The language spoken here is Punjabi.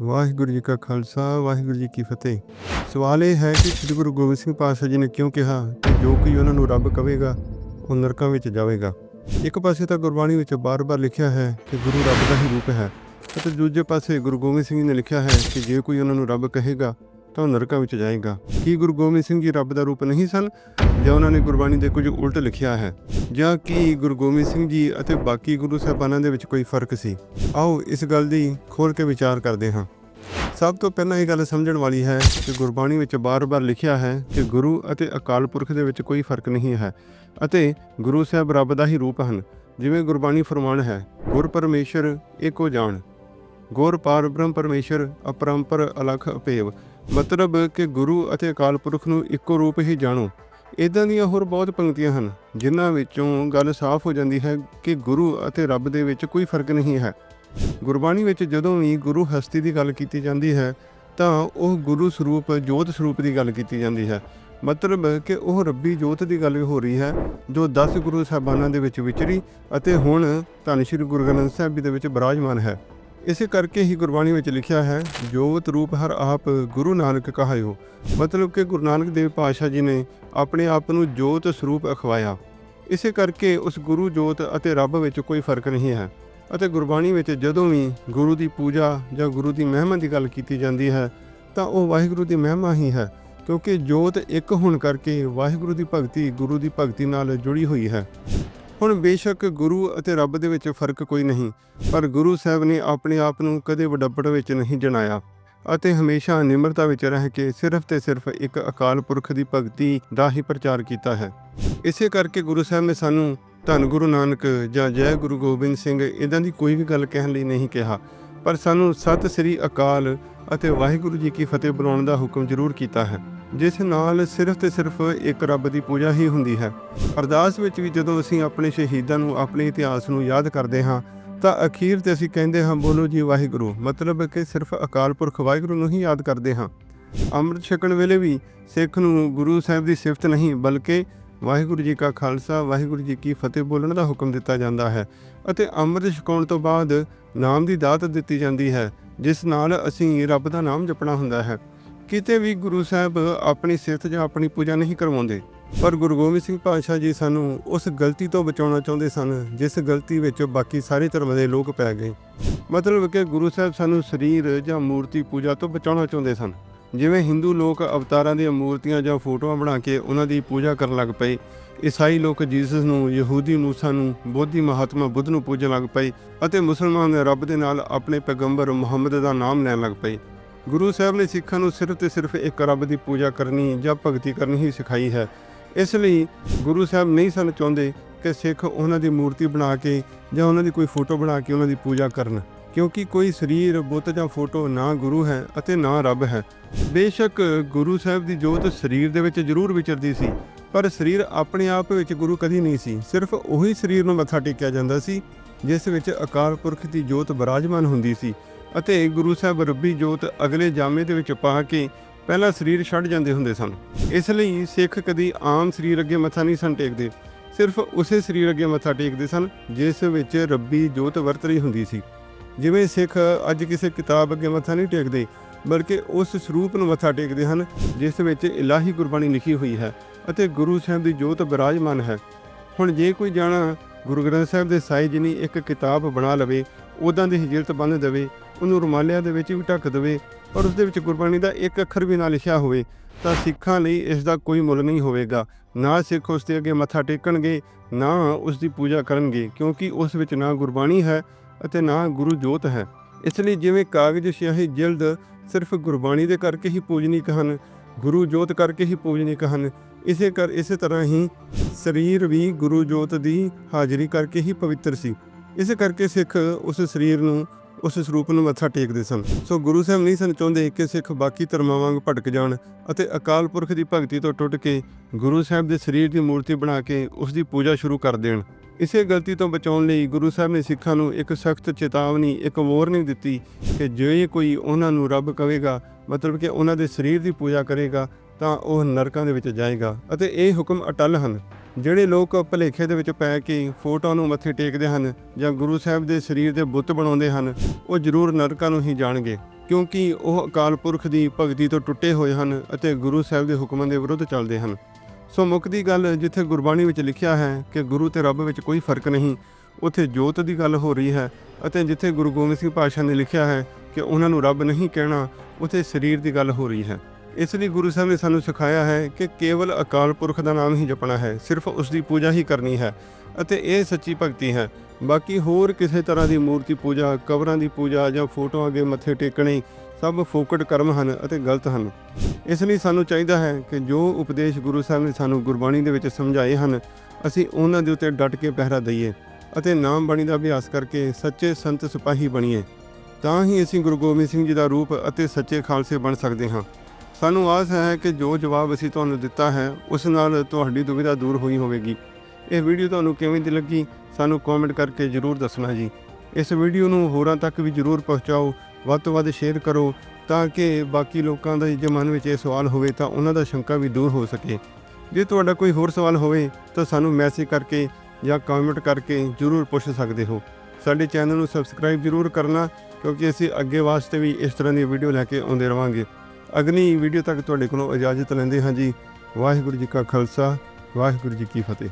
ਵਾਹਿਗੁਰੂ ਜੀ ਕਾ ਖਾਲਸਾ, ਵਾਹਿਗੁਰੂ ਜੀ ਕੀ ਫਤਿਹ। ਸਵਾਲ ਇਹ ਹੈ ਕਿ ਸ੍ਰੀ ਗੁਰੂ ਗੋਬਿੰਦ ਸਿੰਘ ਪਾਤਸ਼ਾਹ ਜੀ ਨੇ ਕਿਉਂ ਕਿਹਾ ਕਿ ਜੋ ਕੋਈ ਉਹਨਾਂ ਨੂੰ ਰੱਬ ਕਵੇਗਾ, ਉਹ ਨਰਕਾਂ ਵਿੱਚ ਜਾਵੇਗਾ? ਇੱਕ ਪਾਸੇ ਤਾਂ ਗੁਰਬਾਣੀ ਵਿੱਚ ਬਾਰ-ਬਾਰ ਲਿਖਿਆ ਹੈ ਕਿ ਗੁਰੂ ਰੱਬ ਦਾ ਹੀ ਰੂਪ ਹੈ, ਅਤੇ ਦੂਜੇ ਪਾਸੇ ਗੁਰੂ ਗੋਬਿੰਦ ਸਿੰਘ ਜੀ ਨੇ ਲਿਖਿਆ ਹੈ ਕਿ ਜੇ ਕੋਈ ਉਹਨਾਂ ਨੂੰ ਰੱਬ ਕਹੇਗਾ ਤਾਂ ਉਹ ਨਰਕਾਂ ਵਿੱਚ ਜਾਏਗਾ। ਕੀ ਗੁਰੂ ਗੋਬਿੰਦ ਸਿੰਘ ਜੀ ਰੱਬ ਦਾ ਰੂਪ ਨਹੀਂ ਸਨ? ਜਾਂ ਉਹਨਾਂ ਨੇ ਗੁਰਬਾਣੀ ਦੇ ਕੁਝ ਉਲਟ ਲਿਖਿਆ ਹੈ? ਜਾਂ ਕੀ ਗੁਰੂ ਗੋਬਿੰਦ ਸਿੰਘ ਜੀ ਅਤੇ ਬਾਕੀ ਗੁਰੂ ਸਾਹਿਬਾਨਾਂ ਦੇ ਵਿੱਚ ਕੋਈ ਫ਼ਰਕ ਸੀ? ਆਓ ਇਸ ਗੱਲ ਦੀ ਖੋਲ ਕੇ ਵਿਚਾਰ ਕਰਦੇ ਹਾਂ। ਸਭ ਤੋਂ ਪਹਿਲਾਂ ਇਹ ਗੱਲ ਸਮਝਣ ਵਾਲੀ ਹੈ ਕਿ ਗੁਰਬਾਣੀ ਵਿੱਚ ਬਾਰ-ਬਾਰ ਲਿਖਿਆ ਹੈ ਕਿ ਗੁਰੂ ਅਤੇ ਅਕਾਲ ਪੁਰਖ ਦੇ ਵਿੱਚ ਕੋਈ ਫ਼ਰਕ ਨਹੀਂ ਹੈ ਅਤੇ ਗੁਰੂ ਸਾਹਿਬ ਰੱਬ ਦਾ ਹੀ ਰੂਪ ਹਨ। ਜਿਵੇਂ ਗੁਰਬਾਣੀ ਫਰਮਾਨ ਹੈ, ਗੁਰ ਪਰਮੇਸ਼ਰ ਏਕੋ ਜਾਣ, ਗੁਰ ਪਾਰ ਬ੍ਰਹਮ ਪਰਮੇਸ਼ਰ ਅਪਰੰਪਰ ਅਲਖ ਅਪੇਵ ਮਤਲਬ ਕਿ ਗੁਰੂ ਅਤੇ ਅਕਾਲ ਪੁਰਖ ਨੂੰ ਇੱਕੋ ਰੂਪ ਹੀ ਜਾਣੋ। ਇਦਾਂ ਦੀਆਂ ਹੋਰ ਬਹੁਤ ਪੰਕਤੀਆਂ ਹਨ, ਜਿਨ੍ਹਾਂ ਵਿੱਚੋਂ ਗੱਲ ਸਾਫ਼ ਹੋ ਜਾਂਦੀ ਹੈ ਕਿ ਗੁਰੂ ਅਤੇ ਰੱਬ ਦੇ ਵਿੱਚ ਕੋਈ ਫ਼ਰਕ ਨਹੀਂ ਹੈ। ਗੁਰਬਾਣੀ ਵਿੱਚ ਜਦੋਂ ਵੀ ਗੁਰੂ ਹਸਤੀ ਦੀ ਗੱਲ ਕੀਤੀ ਜਾਂਦੀ ਹੈ, ਤਾਂ ਉਹ ਗੁਰੂ ਸਰੂਪ, ਜੋਤ ਸਰੂਪ ਦੀ ਗੱਲ ਕੀਤੀ ਜਾਂਦੀ ਹੈ। ਮਤਲਬ ਕਿ ਉਹ ਰੱਬੀ ਜੋਤ ਦੀ ਗੱਲ ਹੋ ਰਹੀ ਹੈ, ਜੋ 10 ਗੁਰੂ ਸਾਹਿਬਾਨਾਂ ਦੇ ਵਿੱਚ ਵਿਚਰੀ ਅਤੇ ਹੁਣ ਧੰਨ ਸ਼੍ਰੀ ਗੁਰੂ ਗ੍ਰੰਥ ਸਾਹਿਬ ਜੀ ਦੇ ਵਿੱਚ ਬਿਰਾਜਮਾਨ ਹੈ। ਇਸੇ ਕਰਕੇ ਹੀ ਗੁਰਬਾਣੀ ਵਿੱਚ ਲਿਖਿਆ ਹੈ ਜੋਤ ਰੂਪ ਹਰ ਆਪ ਗੁਰੂ ਨਾਨਕ ਕਹਾਇਓ। ਮਤਲਬ ਕਿ ਗੁਰੂ ਨਾਨਕ ਦੇਵ ਪਾਤਸ਼ਾਹ ਜੀ ਨੇ ਆਪਣੇ ਆਪ ਨੂੰ ਜੋਤ ਸਰੂਪ ਅਖਵਾਇਆ। ਇਸੇ ਕਰਕੇ ਉਸ ਗੁਰੂ ਜੋਤ ਅਤੇ ਰੱਬ ਵਿੱਚ ਕੋਈ ਫ਼ਰਕ ਨਹੀਂ ਹੈ। ਅਤੇ ਗੁਰਬਾਣੀ ਵਿੱਚ ਜਦੋਂ ਵੀ ਗੁਰੂ ਦੀ ਪੂਜਾ ਜਾਂ ਗੁਰੂ ਦੀ ਮਹਿਮਾ ਦੀ ਗੱਲ ਕੀਤੀ ਜਾਂਦੀ ਹੈ, ਤਾਂ ਉਹ ਵਾਹਿਗੁਰੂ ਦੀ ਮਹਿਮਾ ਹੀ ਹੈ, ਕਿਉਂਕਿ ਜੋਤ ਇੱਕ ਹੋਣ ਕਰਕੇ ਵਾਹਿਗੁਰੂ ਦੀ ਭਗਤੀ ਗੁਰੂ ਦੀ ਭਗਤੀ ਨਾਲ ਜੁੜੀ ਹੋਈ ਹੈ। ਹੁਣ ਬੇਸ਼ੱਕ ਗੁਰੂ ਅਤੇ ਰੱਬ ਦੇ ਵਿੱਚ ਫ਼ਰਕ ਕੋਈ ਨਹੀਂ, ਪਰ ਗੁਰੂ ਸਾਹਿਬ ਨੇ ਆਪਣੇ ਆਪ ਨੂੰ ਕਦੇ ਵਡੱਪੜ ਵਿੱਚ ਨਹੀਂ ਜਣਾਇਆ ਅਤੇ ਹਮੇਸ਼ਾ ਨਿਮਰਤਾ ਵਿੱਚ ਰਹਿ ਕੇ ਸਿਰਫ ਤੇ ਸਿਰਫ ਇੱਕ ਅਕਾਲ ਪੁਰਖ ਦੀ ਭਗਤੀ ਦਾ ਹੀ ਪ੍ਰਚਾਰ ਕੀਤਾ ਹੈ। ਇਸੇ ਕਰਕੇ ਗੁਰੂ ਸਾਹਿਬ ਨੇ ਸਾਨੂੰ ਧੰਨ ਗੁਰੂ ਨਾਨਕ ਜਾਂ ਜੈ ਗੁਰੂ ਗੋਬਿੰਦ ਸਿੰਘ ਇਦਾਂ ਦੀ ਕੋਈ ਵੀ ਗੱਲ ਕਹਿਣ ਲਈ ਨਹੀਂ ਕਿਹਾ, ਪਰ ਸਾਨੂੰ ਸਤਿ ਸ੍ਰੀ ਅਕਾਲ ਅਤੇ ਵਾਹਿਗੁਰੂ ਜੀ ਕੀ ਫਤਿਹ ਬੁਲਾਉਣ ਦਾ ਹੁਕਮ ਜ਼ਰੂਰ ਕੀਤਾ ਹੈ। ਜਿਸ ਨਾਲ ਸਿਰਫ ਤੇ ਸਿਰਫ ਇੱਕ ਰੱਬ ਦੀ ਪੂਜਾ ਹੀ ਹੁੰਦੀ ਹੈ। ਅਰਦਾਸ ਵਿੱਚ ਵੀ ਜਦੋਂ ਅਸੀਂ ਆਪਣੇ ਸ਼ਹੀਦਾਂ ਨੂੰ ਆਪਣੇ ਇਤਿਹਾਸ ਨੂੰ ਯਾਦ ਕਰਦੇ ਹਾਂ, ਤਾਂ ਅਖੀਰ ਤੇ ਅਸੀਂ ਕਹਿੰਦੇ ਹਾਂ, ਬੋਲੋ ਜੀ ਵਾਹਿਗੁਰੂ, ਮਤਲਬ ਕਿ ਸਿਰਫ ਅਕਾਲ ਪੁਰਖ ਵਾਹਿਗੁਰੂ ਨੂੰ ਹੀ ਯਾਦ ਕਰਦੇ ਹਾਂ। ਅੰਮ੍ਰਿਤ ਛਕਣ ਵੇਲੇ ਵੀ ਸਿੱਖ ਨੂੰ ਗੁਰੂ ਸਾਹਿਬ ਦੀ ਸਿਫਤ ਨਹੀਂ, ਬਲਕਿ ਵਾਹਿਗੁਰੂ ਜੀ ਕਾ ਖਾਲਸਾ, ਵਾਹਿਗੁਰੂ ਜੀ ਕੀ ਫਤਿਹ ਬੋਲਣ ਦਾ ਹੁਕਮ ਦਿੱਤਾ ਜਾਂਦਾ ਹੈ ਅਤੇ ਅੰਮ੍ਰਿਤ ਛਕਾਉਣ ਤੋਂ ਬਾਅਦ ਨਾਮ ਦੀ ਦਾਤ ਦਿੱਤੀ ਜਾਂਦੀ ਹੈ, ਜਿਸ ਨਾਲ ਅਸੀਂ ਰੱਬ ਦਾ ਨਾਮ ਜਪਣਾ ਹੁੰਦਾ ਹੈ। ਕਿਤੇ ਵੀ ਗੁਰੂ ਸਾਹਿਬ ਆਪਣੀ ਸਿਫਤ ਜਾਂ ਆਪਣੀ ਪੂਜਾ ਨਹੀਂ ਕਰਵਾਉਂਦੇ, ਪਰ ਗੁਰੂ ਗੋਬਿੰਦ ਸਿੰਘ ਪਾਤਸ਼ਾਹ ਜੀ ਸਾਨੂੰ ਉਸ ਗਲਤੀ ਤੋਂ ਬਚਾਉਣਾ ਚਾਹੁੰਦੇ ਸਨ, ਜਿਸ ਗਲਤੀ ਵਿੱਚ ਬਾਕੀ ਸਾਰੇ ਧਰਮ ਦੇ ਲੋਕ ਪੈ ਗਏ। ਮਤਲਬ ਕਿ ਗੁਰੂ ਸਾਹਿਬ ਸਾਨੂੰ ਸਰੀਰ ਜਾਂ ਮੂਰਤੀ ਪੂਜਾ ਤੋਂ ਬਚਾਉਣਾ ਚਾਹੁੰਦੇ ਸਨ। ਜਿਵੇਂ ਹਿੰਦੂ ਲੋਕ ਅਵਤਾਰਾਂ ਦੀਆਂ ਮੂਰਤੀਆਂ ਜਾਂ ਫੋਟੋਆਂ ਬਣਾ ਕੇ ਉਹਨਾਂ ਦੀ ਪੂਜਾ ਕਰਨ ਲੱਗ ਪਏ, ਈਸਾਈ ਲੋਕ ਜੀਸਸ ਨੂੰ, ਯਹੂਦੀ ਮੂਸਾ ਨੂੰ, ਬੋਧੀ ਮਹਾਤਮਾ ਬੁੱਧ ਨੂੰ ਪੂਜਣ ਲੱਗ ਪਏ ਅਤੇ ਮੁਸਲਮਾਨ ਰੱਬ ਦੇ ਨਾਲ ਆਪਣੇ ਪੈਗੰਬਰ ਮੁਹੰਮਦ ਦਾ ਨਾਮ ਲੈਣ ਲੱਗ ਪਏ। ਗੁਰੂ ਸਾਹਿਬ ਨੇ ਸਿੱਖਾਂ ਨੂੰ ਸਿਰਫ ਤੇ ਸਿਰਫ ਇੱਕ ਰੱਬ ਦੀ ਪੂਜਾ ਕਰਨੀ ਜਾਂ ਭਗਤੀ ਕਰਨੀ ਹੀ ਸਿਖਾਈ ਹੈ। ਇਸ ਲਈ ਗੁਰੂ ਸਾਹਿਬ ਨਹੀਂ ਸਨ ਚਾਹੁੰਦੇ ਕਿ ਸਿੱਖ ਉਹਨਾਂ ਦੀ ਮੂਰਤੀ ਬਣਾ ਕੇ ਜਾਂ ਉਹਨਾਂ ਦੀ ਕੋਈ ਫੋਟੋ ਬਣਾ ਕੇ ਉਹਨਾਂ ਦੀ ਪੂਜਾ ਕਰਨ, ਕਿਉਂਕਿ ਕੋਈ ਸਰੀਰ, ਬੁੱਤ ਜਾਂ ਫੋਟੋ ਨਾ ਗੁਰੂ ਹੈ ਅਤੇ ਨਾ ਰੱਬ ਹੈ। ਬੇਸ਼ੱਕ ਗੁਰੂ ਸਾਹਿਬ ਦੀ ਜੋਤ ਸਰੀਰ ਦੇ ਵਿੱਚ ਜ਼ਰੂਰ ਵਿਚਰਦੀ ਸੀ, ਪਰ ਸਰੀਰ ਆਪਣੇ ਆਪ ਵਿੱਚ ਗੁਰੂ ਕਦੀ ਨਹੀਂ ਸੀ, ਸਿਰਫ ਉਹੀ ਸਰੀਰ ਨੂੰ ਮੱਥਾ ਟੇਕਿਆ ਜਾਂਦਾ ਸੀ। ਜਿਸ ਵਿੱਚ ਅਕਾਲ ਪੁਰਖ ਦੀ ਜੋਤ ਬਰਾਜਮਾਨ ਹੁੰਦੀ ਸੀ ਅਤੇ ਗੁਰੂ ਸਾਹਿਬ ਰੱਬੀ ਜੋਤ ਅਗਲੇ ਜਾਮੇ ਦੇ ਵਿੱਚ ਪਾ ਕੇ ਪਹਿਲਾ ਸਰੀਰ ਛੱਡ ਜਾਂਦੇ ਹੁੰਦੇ ਸਨ। ਇਸ ਲਈ ਸਿੱਖ ਕਦੀ ਆਮ ਸਰੀਰ ਅੱਗੇ ਮੱਥਾ ਨਹੀਂ ਸਨ ਟੇਕਦੇ, ਸਿਰਫ ਉਸੇ ਸਰੀਰ ਅੱਗੇ ਮੱਥਾ ਟੇਕਦੇ ਸਨ ਜਿਸ ਵਿੱਚ ਰੱਬੀ ਜੋਤ ਵਰਤ ਰਹੀ ਹੁੰਦੀ ਸੀ। ਜਿਵੇਂ ਸਿੱਖ ਅੱਜ ਕਿਸੇ ਕਿਤਾਬ ਅੱਗੇ ਮੱਥਾ ਨਹੀਂ ਟੇਕਦੇ, ਬਲਕਿ ਉਸ ਸਰੂਪ ਨੂੰ ਮੱਥਾ ਟੇਕਦੇ ਹਨ ਜਿਸ ਵਿੱਚ ਇਲਾਹੀ ਗੁਰਬਾਣੀ ਲਿਖੀ ਹੋਈ ਹੈ ਅਤੇ ਗੁਰੂ ਸਾਹਿਬ ਦੀ ਜੋਤ ਬਿਰਾਜਮਾਨ ਹੈ। ਹੁਣ ਜੇ ਕੋਈ ਜਾਣਾ ਗੁਰੂ ਗ੍ਰੰਥ ਸਾਹਿਬ ਦੇ ਸਾਈ ਜਿਨੀ ਇੱਕ ਕਿਤਾਬ ਬਣਾ ਲਵੇ ਉਦਾਂ ਦੀ ਹਿਜਰਤ ਬੰਨ ਦੇਵੇ, ਉਹਨੂੰ ਰੁਮਾਲਿਆਂ ਦੇ ਵਿੱਚ ਵੀ ਢੱਕ ਦੇਵੇ ਔਰ ਉਸ ਦੇ ਵਿੱਚ ਗੁਰਬਾਣੀ ਦਾ ਇੱਕ ਅੱਖਰ ਵੀ ਨਾ ਲਿਖਿਆ ਹੋਵੇ, ਤਾਂ ਸਿੱਖਾਂ ਲਈ ਇਸ ਦਾ ਕੋਈ ਮੁੱਲ ਨਹੀਂ ਹੋਵੇਗਾ। ਨਾ ਸਿੱਖ ਉਸ ਦੇ ਅੱਗੇ ਮੱਥਾ ਟੇਕਣਗੇ, ਨਾ ਉਸ ਦੀ ਪੂਜਾ ਕਰਨਗੇ, ਕਿਉਂਕਿ ਉਸ ਵਿੱਚ ਨਾ ਗੁਰਬਾਣੀ ਹੈ ਅਤੇ ਨਾ ਗੁਰੂ ਜੋਤ ਹੈ। ਇਸ ਲਈ ਜਿਵੇਂ ਕਾਗਜ਼ ਸਿਆਹੀ ਜਿਲਦ ਸਿਰਫ ਗੁਰਬਾਣੀ ਦੇ ਕਰਕੇ ਹੀ ਪੂਜਨੀਕ ਹਨ, ਗੁਰੂ ਜੋਤ ਕਰਕੇ ਹੀ ਪੂਜਨੀਕ ਹਨ ਇਸੇ ਕਰ, ਇਸੇ ਤਰ੍ਹਾਂ ਹੀ ਸਰੀਰ ਵੀ ਗੁਰੂ ਜੋਤ ਦੀ ਹਾਜ਼ਰੀ ਕਰਕੇ ਹੀ ਪਵਿੱਤਰ ਸੀ। ਇਸੇ ਕਰਕੇ ਸਿੱਖ ਉਸ ਸਰੀਰ ਨੂੰ, ਉਸ ਸਰੂਪ ਨੂੰ ਮੱਥਾ ਟੇਕਦੇ ਸਨ। ਸੋ ਗੁਰੂ ਸਾਹਿਬ ਨਹੀਂ ਸਨ ਚਾਹੁੰਦੇ ਕਿ ਸਿੱਖ ਬਾਕੀ ਧਰਮਾਂ ਵਾਂਗ ਭਟਕ ਜਾਣ ਅਤੇ ਅਕਾਲ ਪੁਰਖ ਦੀ ਭਗਤੀ ਤੋਂ ਟੁੱਟ ਕੇ ਗੁਰੂ ਸਾਹਿਬ ਦੇ ਸਰੀਰ ਦੀ ਮੂਰਤੀ ਬਣਾ ਕੇ ਉਸ ਦੀ ਪੂਜਾ ਸ਼ੁਰੂ ਕਰ ਦੇਣ। ਇਸੇ ਗਲਤੀ ਤੋਂ ਬਚਾਉਣ ਲਈ ਗੁਰੂ ਸਾਹਿਬ ਨੇ ਸਿੱਖਾਂ ਨੂੰ ਇੱਕ ਸਖਤ ਚੇਤਾਵਨੀ, ਇੱਕ ਵਾਰਨਿੰਗ ਦਿੱਤੀ ਕਿ ਜੇ ਕੋਈ ਉਹਨਾਂ ਨੂੰ ਰੱਬ ਕਵੇਗਾ, ਮਤਲਬ ਕਿ ਉਹਨਾਂ ਦੇ ਸਰੀਰ ਦੀ ਪੂਜਾ ਕਰੇਗਾ ਤਾਂ ਉਹ ਨਰਕਾਂ ਦੇ ਵਿੱਚ ਜਾਏਗਾ ਅਤੇ ਇਹ ਹੁਕਮ ਅਟਲ ਹਨ। ਜਿਹੜੇ ਲੋਕ ਭਲੇਖੇ ਦੇ ਵਿੱਚ ਪੈ ਕੇ ਫੋਟੋਆਂ ਨੂੰ ਮੱਥੇ ਟੇਕਦੇ ਹਨ ਜਾਂ ਗੁਰੂ ਸਾਹਿਬ ਦੇ ਸਰੀਰ ਦੇ ਬੁੱਤ ਬਣਾਉਂਦੇ ਹਨ, ਉਹ ਜ਼ਰੂਰ ਨਰਕਾਂ ਨੂੰ ਹੀ ਜਾਣਗੇ, ਕਿਉਂਕਿ ਉਹ ਅਕਾਲ ਪੁਰਖ ਦੀ ਭਗਤੀ ਤੋਂ ਟੁੱਟੇ ਹੋਏ ਹਨ ਅਤੇ ਗੁਰੂ ਸਾਹਿਬ ਦੇ ਹੁਕਮਾਂ ਦੇ ਵਿਰੁੱਧ ਚੱਲਦੇ ਹਨ। ਸੋ ਮੁੱਖ ਦੀ ਗੱਲ ਜਿੱਥੇ ਗੁਰਬਾਣੀ ਵਿੱਚ ਲਿਖਿਆ ਹੈ ਕਿ ਗੁਰੂ ਤੇ ਰੱਬ ਵਿੱਚ ਕੋਈ ਫ਼ਰਕ ਨਹੀਂ, ਉੱਥੇ ਜੋਤ ਦੀ ਗੱਲ ਹੋ ਰਹੀ ਹੈ ਅਤੇ ਜਿੱਥੇ ਗੁਰੂ ਗੋਬਿੰਦ ਸਿੰਘ ਪਾਤਸ਼ਾਹ ਨੇ ਲਿਖਿਆ ਹੈ ਕਿ ਉਹਨਾਂ ਨੂੰ ਰੱਬ ਨਹੀਂ ਕਹਿਣਾ, ਉੱਥੇ ਸਰੀਰ ਦੀ ਗੱਲ ਹੋ ਰਹੀ ਹੈ। ਇਸ ਲਈ ਗੁਰੂ ਸਾਹਿਬ ਨੇ ਸਾਨੂੰ ਸਿਖਾਇਆ ਹੈ ਕਿ ਕੇਵਲ ਅਕਾਲ ਪੁਰਖ ਦਾ ਨਾਮ ਹੀ ਜਪਣਾ ਹੈ, ਸਿਰਫ ਉਸ ਦੀ ਪੂਜਾ ਹੀ ਕਰਨੀ ਹੈ ਅਤੇ ਇਹ ਸੱਚੀ ਭਗਤੀ ਹੈ। ਬਾਕੀ ਹੋਰ ਕਿਸੇ ਤਰ੍ਹਾਂ ਦੀ ਮੂਰਤੀ ਪੂਜਾ, ਕਬਰਾਂ ਦੀ ਪੂਜਾ ਜਾਂ ਫੋਟੋਆਂ ਅੱਗੇ ਮੱਥੇ ਟੇਕਣੇ ਸਭ ਫੋਕਟ ਕਰਮ ਹਨ ਅਤੇ ਗਲਤ ਹਨ। ਇਸ ਲਈ ਸਾਨੂੰ ਚਾਹੀਦਾ ਹੈ ਕਿ ਜੋ ਉਪਦੇਸ਼ ਗੁਰੂ ਸਾਹਿਬ ਨੇ ਸਾਨੂੰ ਗੁਰਬਾਣੀ ਦੇ ਵਿੱਚ ਸਮਝਾਏ ਹਨ, ਅਸੀਂ ਉਹਨਾਂ ਦੇ ਉੱਤੇ ਡਟ ਕੇ ਪਹਿਰਾ ਦਈਏ ਅਤੇ ਨਾਮ ਬਾਣੀ ਦਾ ਅਭਿਆਸ ਕਰਕੇ ਸੱਚੇ ਸੰਤ ਸਿਪਾਹੀ ਬਣੀਏ। ਤਾਂ ਹੀ ਅਸੀਂ ਗੁਰੂ ਗੋਬਿੰਦ ਸਿੰਘ ਜੀ ਦਾ ਰੂਪ ਅਤੇ ਸੱਚੇ ਖਾਲਸੇ ਬਣ ਸਕਦੇ ਹਾਂ। ਸਾਨੂੰ ਆਸ ਹੈ ਕਿ ਜੋ ਜਵਾਬ ਅਸੀਂ ਤੁਹਾਨੂੰ ਦਿੱਤਾ ਹੈ, ਉਸ ਨਾਲ ਤੁਹਾਡੀ ਦੁਵਿਧਾ ਦੂਰ ਹੋਈ ਹੋਵੇਗੀ। ਇਹ ਵੀਡੀਓ ਤੁਹਾਨੂੰ ਕਿਵੇਂ ਦੀ ਲੱਗੀ, ਸਾਨੂੰ ਕਮੈਂਟ ਕਰਕੇ ਜਰੂਰ ਦੱਸਣਾ ਜੀ। ਇਸ ਵੀਡੀਓ ਨੂੰ ਹੋਰਾਂ ਤੱਕ ਵੀ ਜਰੂਰ ਪਹੁੰਚਾਓ, ਵੱਧ ਤੋਂ ਵੱਧ ਸ਼ੇਅਰ ਕਰੋ, ਤਾਂ ਕਿ ਬਾਕੀ ਲੋਕਾਂ ਦੇ ਜੇ ਮਨ ਵਿੱਚ ਇਹ ਸਵਾਲ ਹੋਵੇ ਤਾਂ ਉਹਨਾਂ ਦਾ ਸ਼ੰਕਾ ਵੀ ਦੂਰ ਹੋ ਸਕੇ। ਜੇ ਤੁਹਾਡਾ ਕੋਈ ਹੋਰ ਸਵਾਲ ਹੋਵੇ ਤਾਂ ਸਾਨੂੰ ਮੈਸੇਜ ਕਰਕੇ ਜਾਂ ਕਮੈਂਟ ਕਰਕੇ ਜਰੂਰ ਪੁੱਛ ਸਕਦੇ ਹੋ। ਸਾਡੇ ਚੈਨਲ ਨੂੰ ਸਬਸਕ੍ਰਾਈਬ ਜਰੂਰ ਕਰਨਾ, ਕਿਉਂਕਿ ਅਸੀਂ ਅੱਗੇ ਵਾਸਤੇ ਵੀ ਇਸ ਤਰ੍ਹਾਂ ਦੀ ਵੀਡੀਓ ਲੈ ਕੇ ਆਉਂਦੇ ਰਵਾਂਗੇ। ਅਗਲੀ ਵੀਡੀਓ ਤੱਕ ਤੁਹਾਡੇ ਕੋਲੋਂ ਇਜਾਜ਼ਤ ਲੈਂਦੇ ਹਾਂ ਜੀ। ਵਾਹਿਗੁਰੂ ਜੀ ਕਾ ਖਾਲਸਾ, ਵਾਹਿਗੁਰੂ ਜੀ ਕੀ ਫਤਿਹ।